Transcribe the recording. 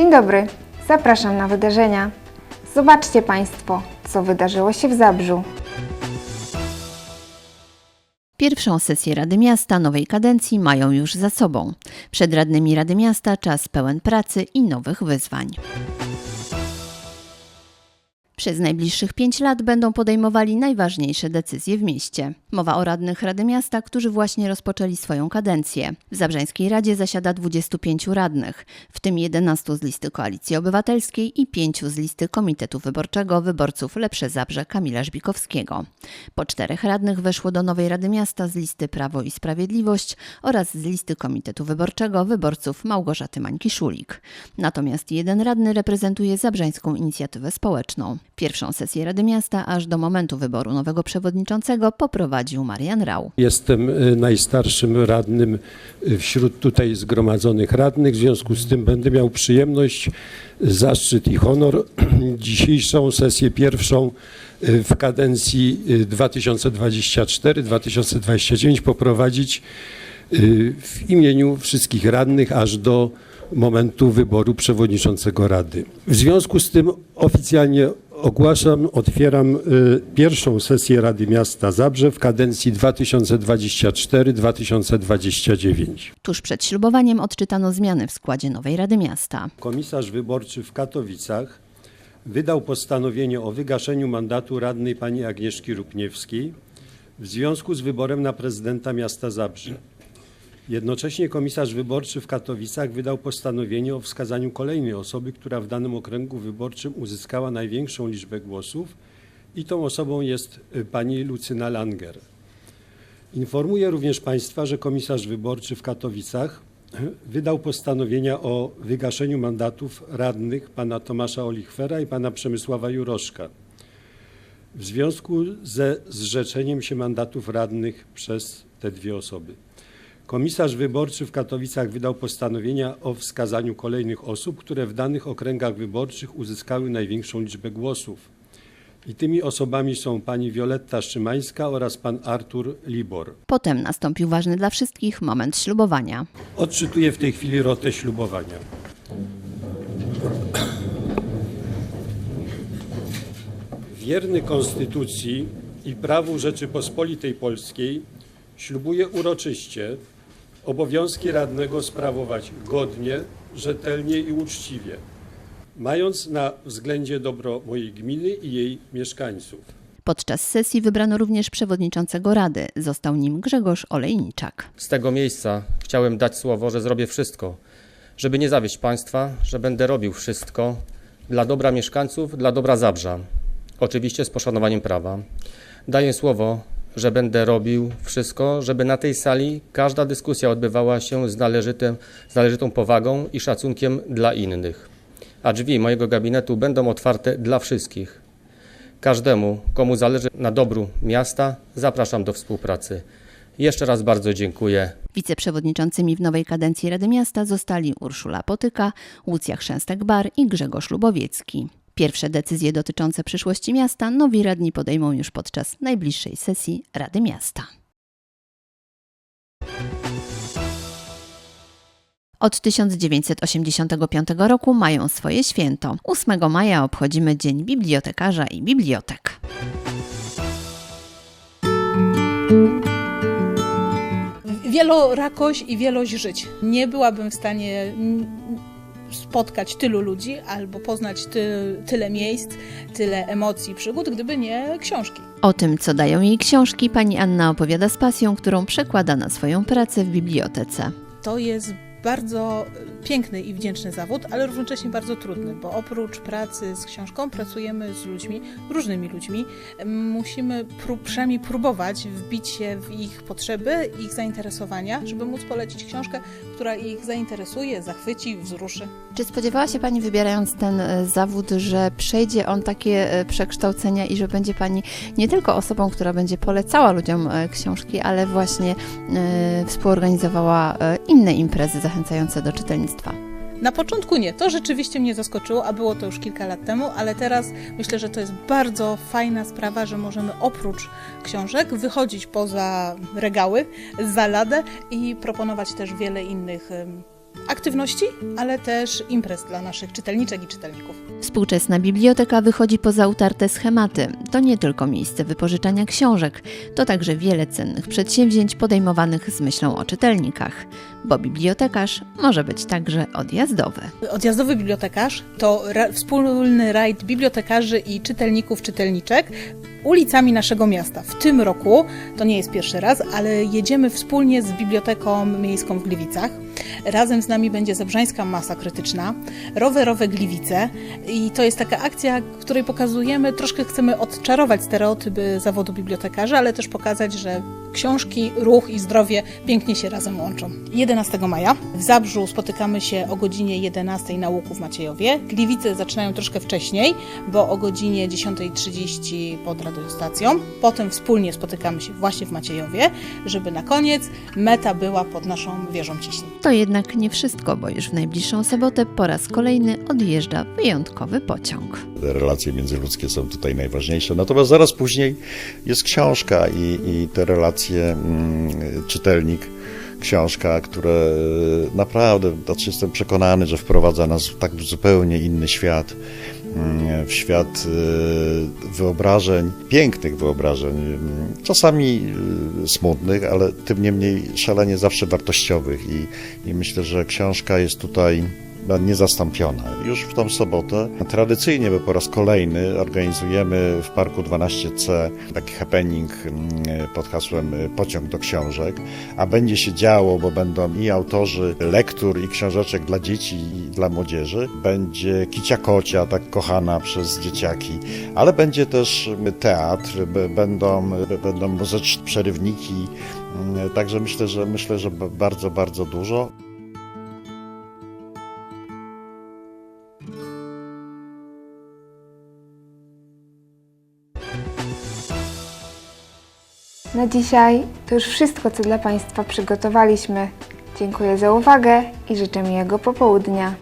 Dzień dobry, zapraszam na wydarzenia. Zobaczcie Państwo, co wydarzyło się w Zabrzu. Pierwszą sesję Rady Miasta nowej kadencji mają już za sobą. Przed radnymi Rady Miasta czas pełen pracy i nowych wyzwań. Przez najbliższych pięć lat będą podejmowali najważniejsze decyzje w mieście. Mowa o radnych Rady Miasta, którzy właśnie rozpoczęli swoją kadencję. W Zabrzeńskiej Radzie zasiada 25 radnych, w tym 11 z listy Koalicji Obywatelskiej i 5 z listy Komitetu Wyborczego Wyborców Lepsze Zabrze Kamila Żbikowskiego. Po czterech radnych weszło do nowej Rady Miasta z listy Prawo i Sprawiedliwość oraz z listy Komitetu Wyborczego Wyborców Małgorzaty Mańki-Szulik. Natomiast jeden radny reprezentuje Zabrzeńską Inicjatywę Społeczną. Pierwszą sesję Rady Miasta aż do momentu wyboru nowego przewodniczącego poprowadził Marian Rał. Jestem y, najstarszym radnym y, wśród tutaj zgromadzonych radnych, w związku z tym będę miał przyjemność, zaszczyt i honor dzisiejszą sesję pierwszą y, w kadencji y, 2024-2029 poprowadzić y, w imieniu wszystkich radnych aż do momentu wyboru przewodniczącego Rady. W związku z tym oficjalnie ogłaszam, otwieram y, pierwszą sesję Rady Miasta Zabrze w kadencji 2024-2029. Tuż przed ślubowaniem odczytano zmiany w składzie nowej Rady Miasta. Komisarz wyborczy w Katowicach wydał postanowienie o wygaszeniu mandatu radnej pani Agnieszki Rupniewskiej w związku z wyborem na prezydenta miasta Zabrze. Jednocześnie komisarz wyborczy w Katowicach wydał postanowienie o wskazaniu kolejnej osoby, która w danym okręgu wyborczym uzyskała największą liczbę głosów i tą osobą jest y, pani Lucyna Langer. Informuję również Państwa, że komisarz wyborczy w Katowicach wydał postanowienia o wygaszeniu mandatów radnych pana Tomasza Olichwera i pana Przemysława Juroszka w związku ze zrzeczeniem się mandatów radnych przez te dwie osoby. Komisarz wyborczy w Katowicach wydał postanowienia o wskazaniu kolejnych osób, które w danych okręgach wyborczych uzyskały największą liczbę głosów. I tymi osobami są pani Wioletta Szymańska oraz pan Artur Libor. Potem nastąpił ważny dla wszystkich moment ślubowania. Odczytuję w tej chwili rotę ślubowania. Wierny Konstytucji i prawu Rzeczypospolitej Polskiej ślubuję uroczyście obowiązki radnego sprawować godnie, rzetelnie i uczciwie, mając na względzie dobro mojej gminy i jej mieszkańców. Podczas sesji wybrano również przewodniczącego Rady. Został nim Grzegorz Olejniczak. Z tego miejsca chciałem dać słowo, że zrobię wszystko, żeby nie zawieść Państwa, że będę robił wszystko dla dobra mieszkańców, dla dobra Zabrza. Oczywiście z poszanowaniem prawa. Daję słowo, że będę robił wszystko, żeby na tej sali każda dyskusja odbywała się z, należytym, z należytą powagą i szacunkiem dla innych. A drzwi mojego gabinetu będą otwarte dla wszystkich. Każdemu, komu zależy na dobru miasta, zapraszam do współpracy. Jeszcze raz bardzo dziękuję. Wiceprzewodniczącymi w nowej kadencji Rady Miasta zostali Urszula Potyka, Łucja Chrzęstek-Bar i Grzegorz Lubowiecki. Pierwsze decyzje dotyczące przyszłości miasta nowi radni podejmą już podczas najbliższej sesji Rady Miasta. Od 1985 roku mają swoje święto. 8 maja obchodzimy Dzień Bibliotekarza i Bibliotek. wielorakość i wielość żyć. Nie byłabym w stanie spotkać tylu ludzi albo poznać ty, tyle miejsc, tyle emocji, przygód, gdyby nie książki. O tym, co dają jej książki, pani Anna opowiada z pasją, którą przekłada na swoją pracę w bibliotece. To jest bardzo piękny i wdzięczny zawód, ale równocześnie bardzo trudny, bo oprócz pracy z książką pracujemy z ludźmi, różnymi ludźmi. Musimy prób, przynajmniej próbować wbić się w ich potrzeby, ich zainteresowania, żeby móc polecić książkę, która ich zainteresuje, zachwyci, wzruszy. Czy spodziewała się Pani, wybierając ten e, zawód, że przejdzie on takie e, przekształcenia i że będzie Pani nie tylko osobą, która będzie polecała ludziom e, książki, ale właśnie e, współorganizowała e, inne imprezy zachęcające do czytelnictwa? Na początku nie, to rzeczywiście mnie zaskoczyło, a było to już kilka lat temu, ale teraz myślę, że to jest bardzo fajna sprawa, że możemy oprócz książek wychodzić poza regały, za ladę i proponować też wiele innych aktywności, ale też imprez dla naszych czytelniczek i czytelników. Współczesna biblioteka wychodzi poza utarte schematy. To nie tylko miejsce wypożyczania książek, to także wiele cennych przedsięwzięć podejmowanych z myślą o czytelnikach, bo bibliotekarz może być także odjazdowy. Odjazdowy bibliotekarz to ra- wspólny rajd bibliotekarzy i czytelników, czytelniczek ulicami naszego miasta. W tym roku, to nie jest pierwszy raz, ale jedziemy wspólnie z Biblioteką Miejską w Gliwicach. Razem z nami będzie Zebrzańska Masa Krytyczna, rowerowe Gliwice i to jest taka akcja, której pokazujemy, troszkę chcemy odczarować stereotypy zawodu bibliotekarza, ale też pokazać, że książki, ruch i zdrowie pięknie się razem łączą. 11 maja w Zabrzu spotykamy się o godzinie 11 na Łuku w Maciejowie. Gliwice zaczynają troszkę wcześniej, bo o godzinie 10.30 pod radiostacją. Potem wspólnie spotykamy się właśnie w Maciejowie, żeby na koniec meta była pod naszą wieżą ciśnień. To jednak nie wszystko, bo już w najbliższą sobotę po raz kolejny odjeżdża wyjątkowy pociąg. relacje międzyludzkie są tutaj najważniejsze. Natomiast zaraz później jest książka i, i te relacje mm, czytelnik, książka, które naprawdę, znaczy jestem przekonany, że wprowadza nas w tak zupełnie inny świat, mm, w świat y, wyobrażeń, pięknych wyobrażeń, mm, czasami y, smutnych, ale tym niemniej szalenie zawsze wartościowych i, i myślę, że książka jest tutaj niezastąpiona. Już w tą sobotę tradycyjnie, bo po raz kolejny organizujemy w Parku 12C taki happening mm, pod hasłem Pociąg do książek, a będzie się działo, bo będą i autorzy lektur i książeczek dla dzieci i dla młodzieży. Będzie Kicia Kocia, tak kochana przez dzieciaki, ale będzie też teatr, będą, będą muzyczne przerywniki, mm, także myślę, że myślę, że bardzo, bardzo dużo. Na dzisiaj to już wszystko, co dla Państwa przygotowaliśmy. Dziękuję za uwagę i życzę miłego popołudnia.